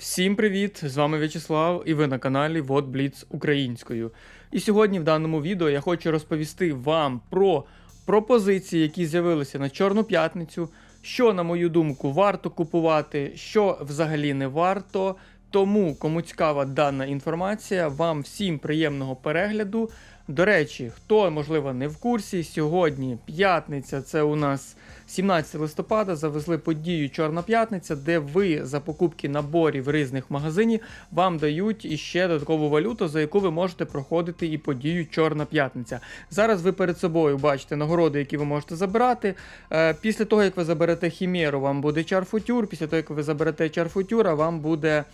Всім привіт! З вами В'ячеслав і ви на каналі Вот Бліц українською. І сьогодні в даному відео я хочу розповісти вам про пропозиції, які з'явилися на Чорну п'ятницю, що, на мою думку, варто купувати, що взагалі не варто. Тому, кому цікава дана інформація, вам всім приємного перегляду. До речі, хто можливо не в курсі, сьогодні п'ятниця, це у нас 17 листопада, завезли подію Чорна п'ятниця, де ви за покупки наборів різних магазинів вам дають іще додаткову валюту, за яку ви можете проходити і подію Чорна п'ятниця. Зараз ви перед собою бачите нагороди, які ви можете забирати. Е, Після того, як ви заберете хімеру, вам буде чарфутюр. Після того, як ви заберете чарфутюра, вам буде.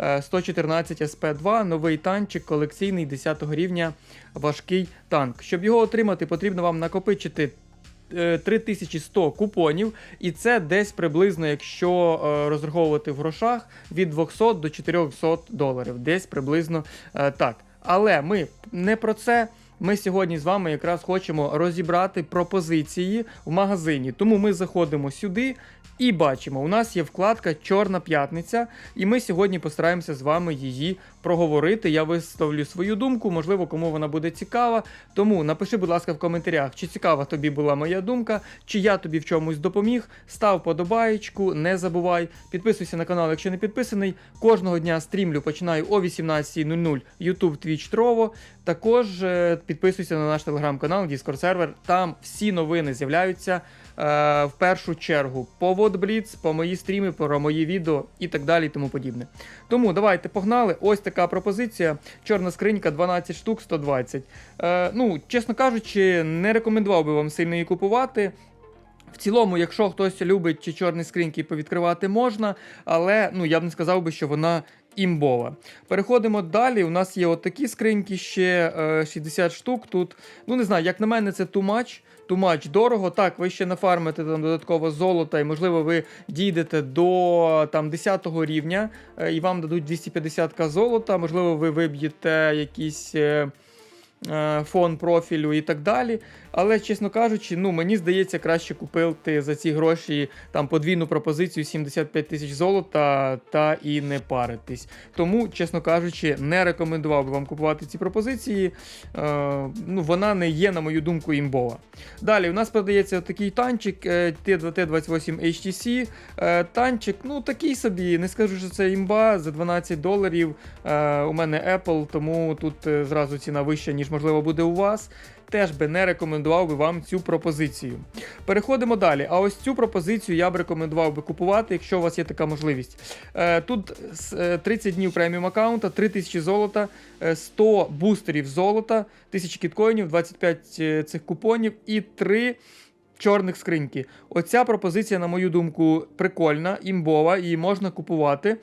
е, 114 СП2, новий танчик, колекційний 10 рівня, важкий танк. Щоб його отримати, потрібно вам накопичити е, 3100 купонів, і це десь приблизно, якщо е, розраховувати в грошах, від 200 до 400 доларів. Десь приблизно е, так. Але ми не про це. Ми сьогодні з вами якраз хочемо розібрати пропозиції в магазині. Тому ми заходимо сюди і бачимо, у нас є вкладка Чорна п'ятниця, і ми сьогодні постараємося з вами її проговорити. Я висловлю свою думку, можливо, кому вона буде цікава. Тому напиши, будь ласка, в коментарях, чи цікава тобі була моя думка, чи я тобі в чомусь допоміг. Став подобаєчку, не забувай. Підписуйся на канал, якщо не підписаний. Кожного дня стрімлю починаю о 18.00 YouTube, Twitch, Trovo. Також е, підписуйся на наш телеграм-канал, Discord сервер. Там всі новини з'являються в першу чергу. По Водбліц, по мої стріми, про мої відео і так далі, і тому подібне. Тому давайте погнали. Ось така пропозиція. Чорна скринька 12 штук 120. Е, ну, чесно кажучи, не рекомендував би вам сильно її купувати. В цілому, якщо хтось любить чи чорні скриньки повідкривати можна, але ну я б не сказав би, що вона імбова. Переходимо далі. У нас є отакі скриньки, ще е, 60 штук. Тут, ну не знаю, як на мене, це тумач. Тумач дорого. Так, ви ще нафармите там додатково золота, і можливо ви дійдете до там 10 рівня, е, і вам дадуть 250к золота. Можливо, ви виб'єте якісь. Е, е, Фон профілю і так далі. Але, чесно кажучи, ну мені здається, краще купити за ці гроші там подвійну пропозицію 75 тисяч золота та і не паритись. Тому, чесно кажучи, не рекомендував би вам купувати ці пропозиції. Е, ну, вона не є, на мою думку, імбова. Далі у нас продається такий танчик е, Т2Т28 HTC. Е, танчик, ну такий собі, не скажу, що це імба за 12 доларів. Е, у мене Apple, тому тут е, зразу ціна вища, ніж можливо буде у вас. Теж би не рекомендував би вам цю пропозицію. Переходимо далі. А ось цю пропозицію я б рекомендував би купувати, якщо у вас є така можливість. Е, тут с- е, 30 днів преміум аккаунта, 3000 золота, е, 100 бустерів золота, 1000 кіткоїнів, 25 е, цих купонів і 3 чорних скриньки. Оця пропозиція, на мою думку, прикольна, імбова, її можна купувати.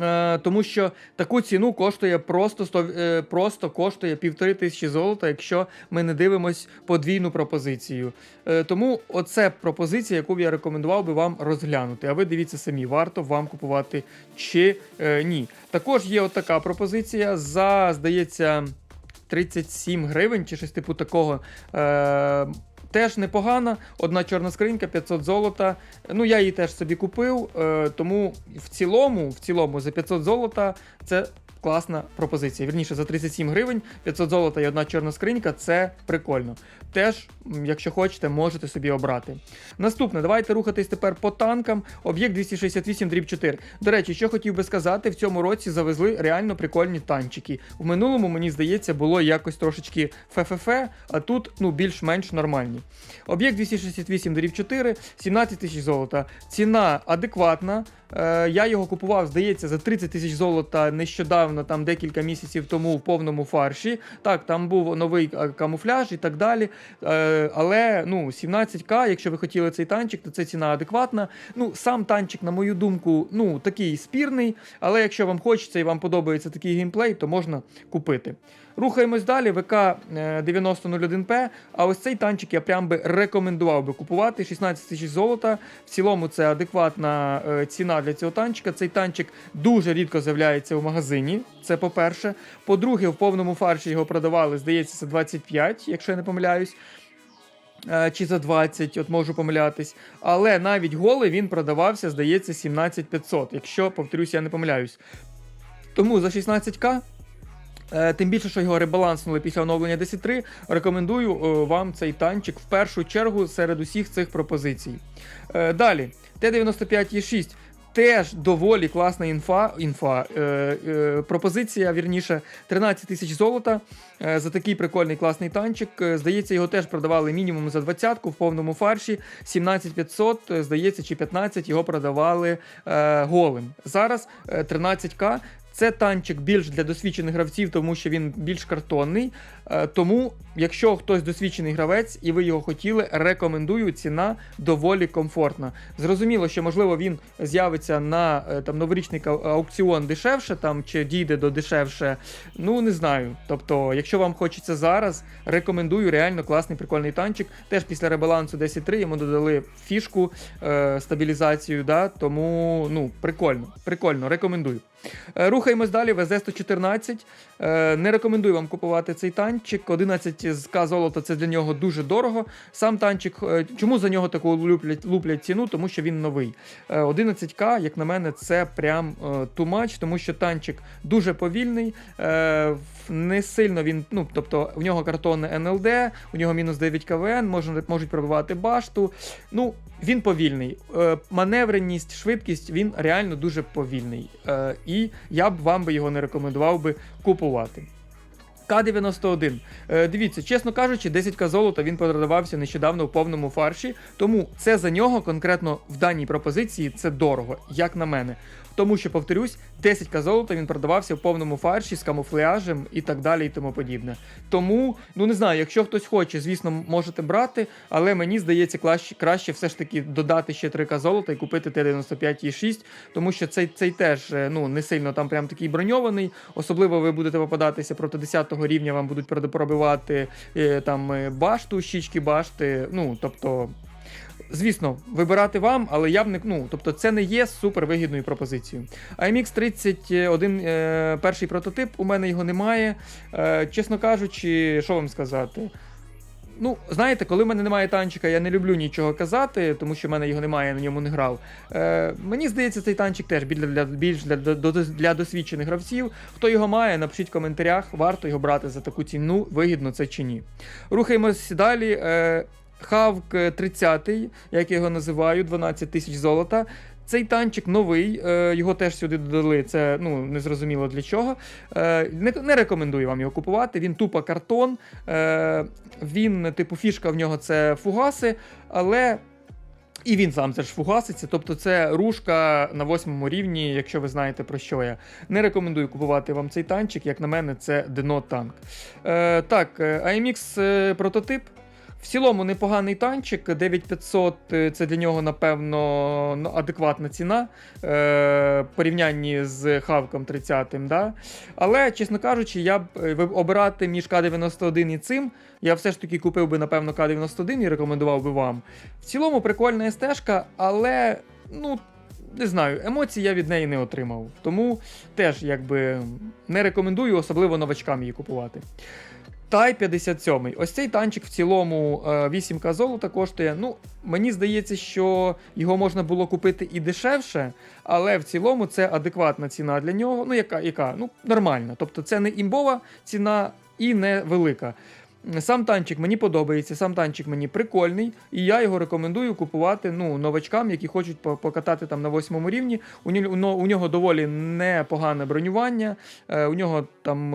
Е, тому що таку ціну коштує просто 100, е, просто коштує півтори тисячі золота, якщо ми не дивимось подвійну пропозицію. Е, тому оце пропозиція, яку б я рекомендував би вам розглянути. А ви дивіться самі, варто вам купувати чи ні. Також є отака пропозиція за, здається, 37 гривень чи щось типу такого. Е, Теж непогана, одна чорна скринька, 500 золота. Ну, я її теж собі купив, е, тому в цілому, в цілому за 500 золота це класна пропозиція. Вірніше, за 37 гривень, 500 золота і одна чорна скринька це прикольно. Теж, якщо хочете, можете собі обрати. Наступне, давайте рухатись тепер по танкам. Об'єкт 268 дріб 4. До речі, що хотів би сказати, в цьому році завезли реально прикольні танчики. В минулому, мені здається, було якось трошечки ФФФ, а тут ну, більш-менш нормальні. Об'єкт 268 дріб 4, 17 тисяч золота. Ціна адекватна. Е, я його купував, здається, за 30 тисяч золота нещодавно, там декілька місяців тому в повному фарші. Так, там був новий е, камуфляж і так далі. Е, але ну, 17к, якщо ви хотіли цей танчик, то це ціна адекватна. Ну, сам танчик, на мою думку, ну, такий спірний, але якщо вам хочеться і вам подобається такий геймплей, то можна купити. Рухаємось далі, ВК е, 9001П. А ось цей танчик я прям би рекомендував би купувати. 16 тисяч золота. В цілому це адекватна е, ціна для цього танчика. Цей танчик дуже рідко з'являється в магазині. Це по-перше. По-друге, в повному фарші його продавали, здається, за 25, якщо я не помиляюсь. е, чи за 20, от можу помилятись. Але навіть голий він продавався, здається, 17500, якщо, повторюсь, я не помиляюсь. Тому за 16к. Е, Тим більше, що його ребаланснули після оновлення 10.3, рекомендую е, вам цей танчик в першу чергу серед усіх цих пропозицій. Е, Далі, Т-95Е6. Теж доволі класна інфа. інфа е, е, пропозиція, вірніше, 13 тисяч золота е, за такий прикольний класний танчик. Е, Здається, його теж продавали мінімум за 20 в повному фарші. 17500, е, здається, чи 15 його продавали е, голим. Зараз е, 13к. Це танчик більш для досвідчених гравців, тому що він більш картонний. Е, Тому, якщо хтось досвідчений гравець і ви його хотіли, рекомендую. Ціна доволі комфортна. Зрозуміло, що можливо він з'явиться на е, там новорічний аукціон дешевше, там чи дійде до дешевше. Ну не знаю. Тобто, якщо вам хочеться зараз, рекомендую реально класний прикольний танчик. Теж після ребалансу 10.3 йому додали фішку е, стабілізацію. Да? Тому ну прикольно, прикольно, рекомендую. Е, Рухаємось далі. ВЗ-114. Е, Не рекомендую вам купувати цей танчик. 11 з К золота це для нього дуже дорого. Сам танчик, е, чому за нього таку луплять, луплять ціну? Тому що він новий. Е, 11К, як на мене, це прям е, much, тому що танчик дуже повільний. Не сильно він, ну тобто в нього картонне НЛД, у нього мінус 9 КВН, можуть, можуть пробивати башту. Ну, він повільний. Е, маневреність, швидкість, він реально дуже повільний. Е, і я б вам би його не рекомендував би купувати. К-91. Е, дивіться, чесно кажучи, 10к золота він продавався нещодавно в повному фарші, тому це за нього конкретно в даній пропозиції це дорого, як на мене. Тому що, повторюсь, 10к золота він продавався в повному фарші з камуфляжем і так далі, і тому подібне. Тому, ну не знаю, якщо хтось хоче, звісно, можете брати, але мені здається, краще, краще все ж таки додати ще 3к золота і купити Т-95Е6, тому що цей, цей теж е, ну, не сильно там прям такий броньований. Особливо ви будете попадатися проти 10 рівня, вам будуть пробивати е, там е, башту, щічки башти. Ну, тобто. Звісно, вибирати вам, але я б не ну, тобто це не є супервигідною пропозицією. IMX 31 е, перший прототип, у мене його немає. Чесно кажучи, що вам сказати? Ну, знаєте, коли в мене немає танчика, я не люблю нічого казати, тому що в мене його немає, я на ньому не грав. Е, мені здається, цей танчик теж більш для, для, для, для досвідчених гравців. Хто його має, напишіть в коментарях, варто його брати за таку ціну, вигідно це чи ні. Рухаємось далі. Е, Хавк 30, як я його називаю, 12 тисяч золота. Цей танчик новий, е, його теж сюди додали. Це ну незрозуміло для чого. Е, не, не рекомендую вам його купувати. Він тупо картон. Е, він, типу, фішка в нього це фугаси, але. І він сам це ж фугаситься, тобто це рушка на восьмому рівні, якщо ви знаєте про що я. Не рекомендую купувати вам цей танчик, як на мене, це Дено танк. Е, так, AMX прототип. В цілому непоганий танчик, 9500 е, це для нього, напевно, ну, адекватна ціна е, в порівнянні з Хавком 30 да? Але, чесно кажучи, я б е, обирати між К91 і цим, я все ж таки купив би, напевно, К91 і рекомендував би вам. В цілому прикольна естежка, але, ну, не знаю, емоцій я від неї не отримав. Тому теж якби не рекомендую, особливо новачкам її купувати. Тай 57. Ось цей танчик в цілому е, 8к золота коштує. Ну, мені здається, що його можна було купити і дешевше, але в цілому це адекватна ціна для нього. Ну, яка, яка? Ну, нормальна. Тобто це не імбова ціна і не велика. Сам танчик мені подобається, сам танчик мені прикольний, і я його рекомендую купувати ну, новачкам, які хочуть покатати там на восьмому рівні. У нього, у нього доволі непогане бронювання, е, у нього там.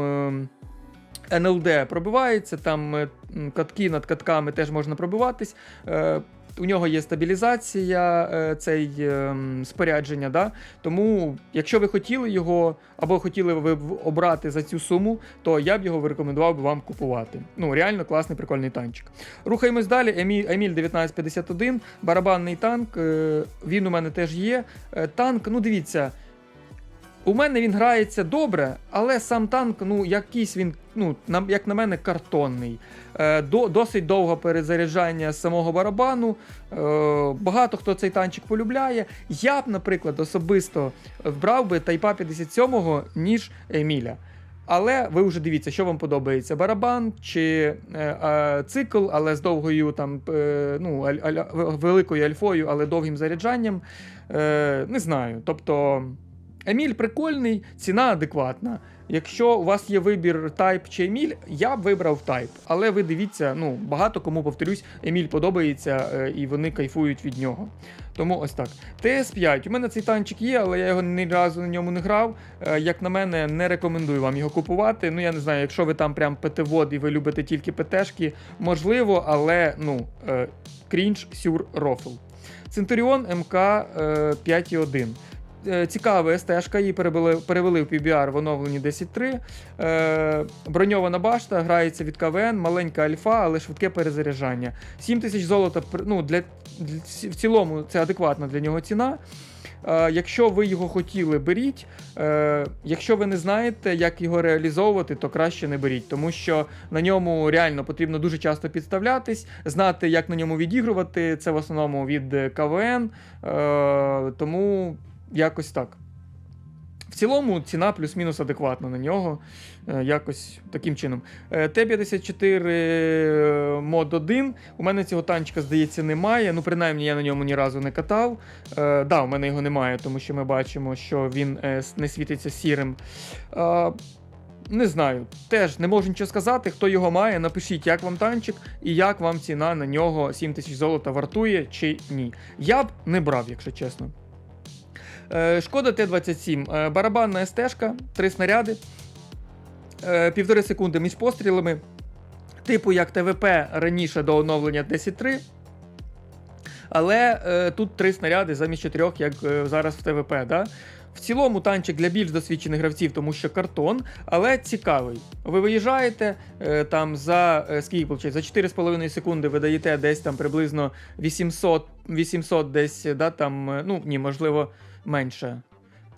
НЛД пробивається, там е, катки над катками теж можна пробиватись. Е, у нього є стабілізація е, цей спорядження. Да? Тому, якщо ви хотіли його або хотіли ви обрати за цю суму, то я б його рекомендував би вам купувати. Ну, реально класний прикольний танчик. Рухаємось далі. Еміль, Еміль 1951, барабанний танк. Він у мене теж є. Танк, ну дивіться. У мене він грається добре, але сам танк, ну, якийсь він, ну, як на мене, картонний. Е, до, досить довго перезаряджання самого барабану. Е, багато хто цей танчик полюбляє. Я б, наприклад, особисто вбрав би Тайпа 57 ніж Еміля. Але ви вже дивіться, що вам подобається: барабан чи е, е, цикл, але з довгою там е, ну, аль, аля- великою альфою, але довгим заряджанням. Е, не знаю. Тобто, Еміль прикольний, ціна адекватна. Якщо у вас є вибір Type чи Еміль, я б вибрав Type. Але ви дивіться, ну багато кому повторюсь, Еміль подобається е, і вони кайфують від нього. Тому ось так. ТС5. У мене цей танчик є, але я його ні разу на ньому не грав. Е, Як на мене, не рекомендую вам його купувати. Ну я не знаю, якщо ви там прям ПТ-вод і ви любите тільки ПТшки, можливо, але ну е, крінж сюр рофл. Центуріон МК е, 5.1. Е, Цікава СТ-шка, її перевели, перевели в PBR в оновленні 10.3. Е, броньована башта, грається від КВН, маленька альфа, але швидке перезаряджання. 7 тисяч золота ну, для, для, в цілому це адекватна для нього ціна. Е, якщо ви його хотіли, беріть. Е, якщо ви не знаєте, як його реалізовувати, то краще не беріть, тому що на ньому реально потрібно дуже часто підставлятись, знати, як на ньому відігрувати. Це в основному від е, КВН. Е, тому якось так. В цілому ціна плюс-мінус адекватна на нього. Е, якось таким чином. Е, Т-54 мод 1. У мене цього танчика, здається, немає. Ну, принаймні, я на ньому ні разу не катав. Е, да, у мене його немає, тому що ми бачимо, що він е, не світиться сірим. Е, не знаю, теж не можу нічого сказати. Хто його має, напишіть, як вам танчик і як вам ціна на нього 7 тисяч золота вартує чи ні. Я б не брав, якщо чесно. Е, Шкода Т-27. Е, барабанна СТ-шка, три снаряди. Е, Півтори секунди між пострілами. Типу як ТВП раніше до оновлення 10.3. Але тут три снаряди замість чотирьох, як зараз в ТВП. Да? В цілому танчик для більш досвідчених гравців, тому що картон, але цікавий. Ви виїжджаєте там за скільки за 4,5 секунди ви даєте десь там приблизно 800, 800 десь, да, там, ну ні, можливо, менше.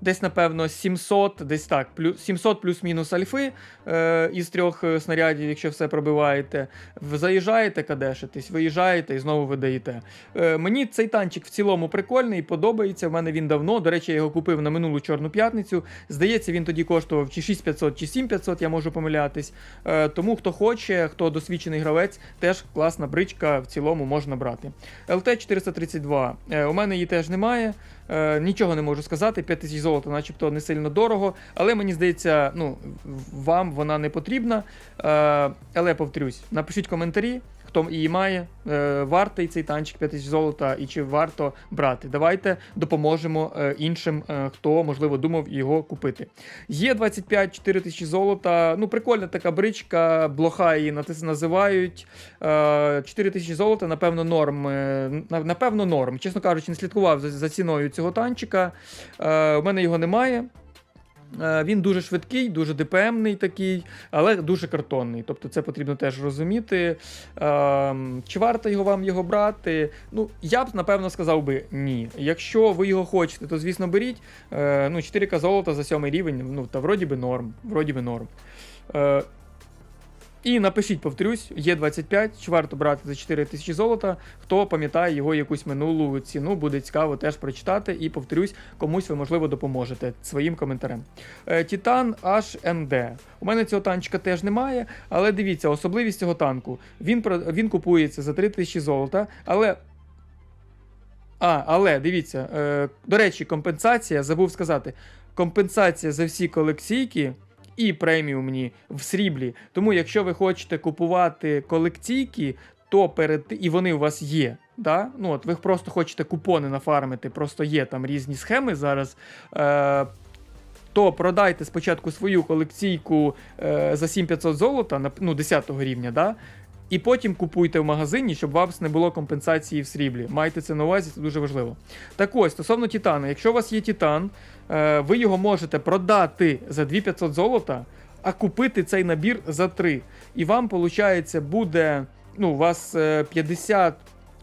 Десь, напевно, 700, десь так, плюс, 700 плюс-мінус альфи е, із трьох е, снарядів, якщо все пробиваєте. Заїжджаєте, кадешитесь, виїжджаєте і знову видаєте. Е, мені цей танчик в цілому прикольний, подобається. В мене він давно. До речі, я його купив на минулу Чорну п'ятницю. Здається, він тоді коштував чи 6500, чи 7500, я можу помилятись. Е, тому хто хоче, хто досвідчений гравець, теж класна бричка в цілому можна брати. ЛТ-432. Е, у мене її теж немає. Е, нічого не можу сказати. 5000 золота, начебто, не сильно дорого. Але мені здається, ну, вам вона не потрібна. Е, але повторюсь, напишіть коментарі, хто її має, е, вартий цей танчик 5000 золота і чи варто брати. Давайте допоможемо е, іншим, е, хто, можливо, думав його купити. Є 25 4000 золота. Ну, прикольна така бричка, блоха її називають. Е, 4000 золота, напевно, норм. Напевно, норм. Чесно кажучи, не слідкував за, ціною цього танчика. У мене його немає. Е, Він дуже швидкий, дуже ДПМний такий, але дуже картонний. Тобто це потрібно теж розуміти. Ем, Чи варто його вам його брати? Ну, я б напевно сказав би ні. Якщо ви його хочете, то звісно беріть. Е, Ну, 4К золота за сьомий рівень, ну та вроді би норм. Вроді би норм. І напишіть, повторюсь, є 25, чи варто брати за 4 тисячі золота. Хто пам'ятає його якусь минулу ціну, буде цікаво теж прочитати. І повторюсь, комусь ви, можливо, допоможете своїм коментарем. Е, Титан HMD. У мене цього танчика теж немає, але дивіться, особливість цього танку. Він, він купується за 3 тисячі золота, але. А, але дивіться, е, до речі, компенсація, забув сказати. Компенсація за всі колекційки і преміумні в сріблі. Тому, якщо ви хочете купувати колекційки, то перед і вони у вас є. Да? Ну, от ви просто хочете купони нафармити, просто є там різні схеми зараз. Е, то продайте спочатку свою колекційку е, за 7500 золота, ну, 10 рівня, да? І потім купуйте в магазині, щоб вас не було компенсації в сріблі. Майте це на увазі, це дуже важливо. Так ось, стосовно Титану, якщо у вас є Титан, е, ви його можете продати за 2500 золота, а купити цей набір за 3. І вам, виходить, буде, ну, у вас е, 50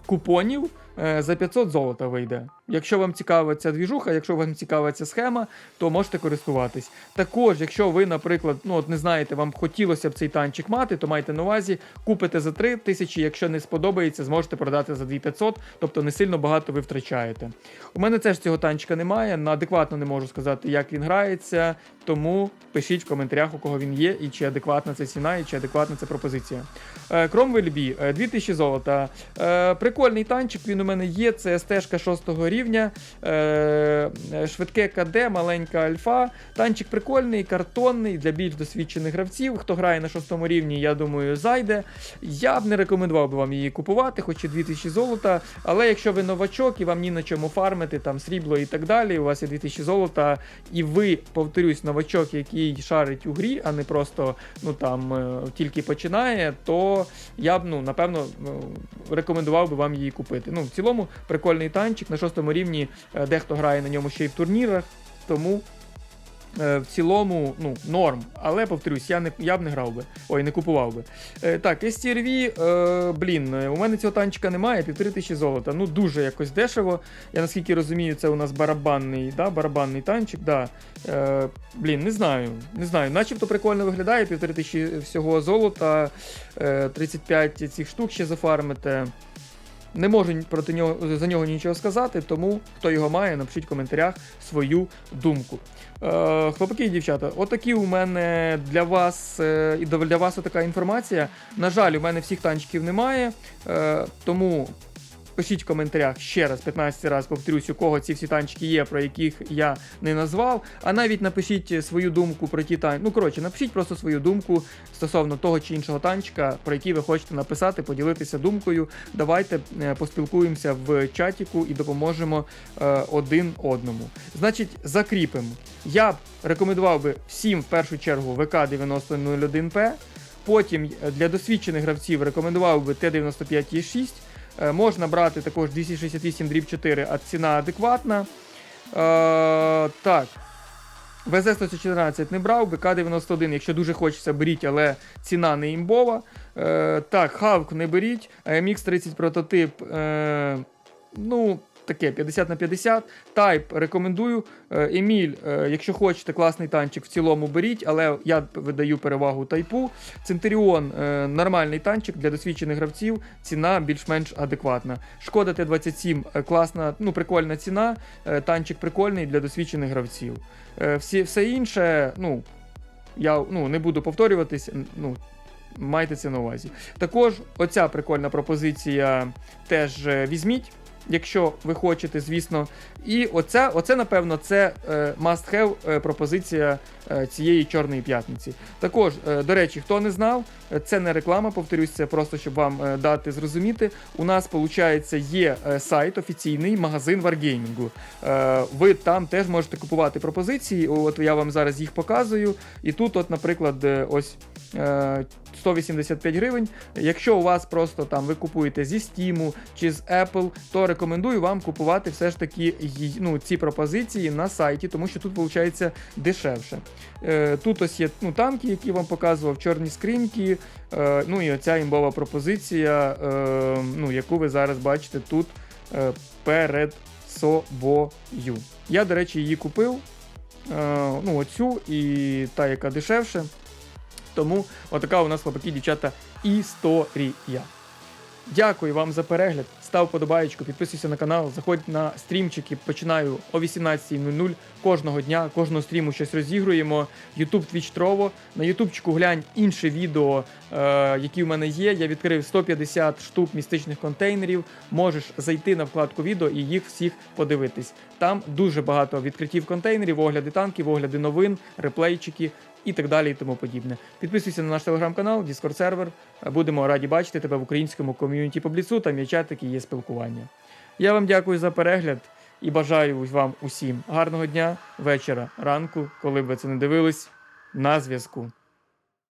купонів е, за 500 золота вийде. Якщо вам цікава ця двіжуха, якщо вам цікава ця схема, то можете користуватись. Також, якщо ви, наприклад, ну от не знаєте, вам хотілося б цей танчик мати, то майте на увазі, купите за 3 тисячі, якщо не сподобається, зможете продати за 2500, тобто не сильно багато ви втрачаєте. У мене теж цього танчика немає, адекватно не можу сказати, як він грається, тому пишіть в коментарях, у кого він є, і чи адекватна ця ціна, і чи адекватна ця пропозиція. Е, Кромвель Бі, е, 2000 золота. Е, Прикольний танчик, він у мене є. Це СТ 6 рівня, е, е, швидке КД, маленька альфа. Танчик прикольний, картонний для більш досвідчених гравців. Хто грає на 6 рівні, я думаю, зайде. Я б не рекомендував би вам її купувати, хоч і 2000 золота. Але якщо ви новачок і вам ні на чому фармити, там срібло і так далі, у вас є 2000 золота, і ви, повторюсь, новачок, який шарить у грі, а не просто ну там е, тільки починає, то я б ну напевно ну, рекомендував би вам її купити. Ну, в цілому прикольний танчик на шостому рівні. е, Дехто грає на ньому ще й в турнірах, тому. е, В цілому, ну, норм. Але повторюсь, я не я б не грав би. Ой, не купував би. Е, так, STRV, блін, у мене цього танчика немає, півтори тисячі золота. Ну, дуже якось дешево. Я наскільки розумію, це у нас барабанний, да, барабанний танчик, да. Блін, не знаю. Не знаю. Начебто прикольно виглядає, півтори тисячі всього золота, е, 35 цих штук ще зафармите. Не можу проти нього за нього нічого сказати, тому хто його має, напишіть в коментарях свою думку. Е, хлопаки і дівчата, отакі у мене для вас е, і для вас така інформація. На жаль, у мене всіх танчиків немає, е, тому пишіть в коментарях ще раз, 15 разів повторюсь, у кого ці всі танчики є, про яких я не назвав. А навіть напишіть свою думку про ті танчики. Ну, коротше, напишіть просто свою думку стосовно того чи іншого танчика, про який ви хочете написати, поділитися думкою. Давайте е, поспілкуємося в чатіку і допоможемо е, один одному. Значить, закріпимо. Я б рекомендував би всім в першу чергу ВК 9001П. Потім е, для досвідчених гравців рекомендував би Т-95Е6. Е, Можна брати також 268 дріб 4, а ціна адекватна. Е, так. ВЗ-114 не брав, БК-91, якщо дуже хочеться, беріть, але ціна не імбова. Е, так, Хавк не беріть. МХ-30 прототип. Е, ну, таке 50 на 50. Тайп рекомендую. Е, Еміль, е, якщо хочете класний танчик, в цілому беріть, але я видаю перевагу тайпу. Центуріон е, нормальний танчик для досвідчених гравців. Ціна більш-менш адекватна. Шкода Т-27 е, класна, ну прикольна ціна. Танчик прикольний для досвідчених гравців. Всі, все інше, ну, я ну, не буду повторюватись. Ну, майте це на увазі. Також оця прикольна пропозиція теж візьміть. Якщо ви хочете, звісно. І оце, оце напевно, це е, must-have е, пропозиція е, цієї чорної п'ятниці. Також, до речі, хто не знав, це не реклама, повторюсь, це просто щоб вам дати зрозуміти. У нас, виходить, є сайт офіційний магазин. Е, ви там теж можете купувати пропозиції. От я вам зараз їх показую. І тут, от, наприклад, ось. е, 185 гривень. Якщо у вас просто там ви купуєте зі Steam чи з Apple, то рекомендую вам купувати все ж таки ну, ці пропозиції на сайті, тому що тут виходить дешевше. Е, тут ось є ну, танки, які вам показував, чорні скриньки. Е, ну і оця імбова пропозиція, е, ну, яку ви зараз бачите тут перед собою. Я, до речі, її купив. Ну, оцю і та, яка дешевше. Тому отака у нас хлопаки, дівчата, історія. Дякую вам за перегляд. Став подобаєчку, підписуйся на канал, заходь на стрімчики. Починаю о 18.00 кожного дня, кожного стріму щось розігруємо. YouTube, Twitch, Trovo. На ютубчику глянь інше відео, е, які в мене є. Я відкрив 150 штук містичних контейнерів. Можеш зайти на вкладку відео і їх всіх подивитись. Там дуже багато відкриттів контейнерів, огляди танків, огляди новин, реплейчики і так далі, і тому подібне. Підписуйся на наш телеграм-канал, Discord сервер. Будемо раді бачити тебе в українському ком'юніті по бліцу. Там є чатик і є спілкування. Я вам дякую за перегляд і бажаю вам усім гарного дня, вечора, ранку, коли б ви це не дивились. На зв'язку.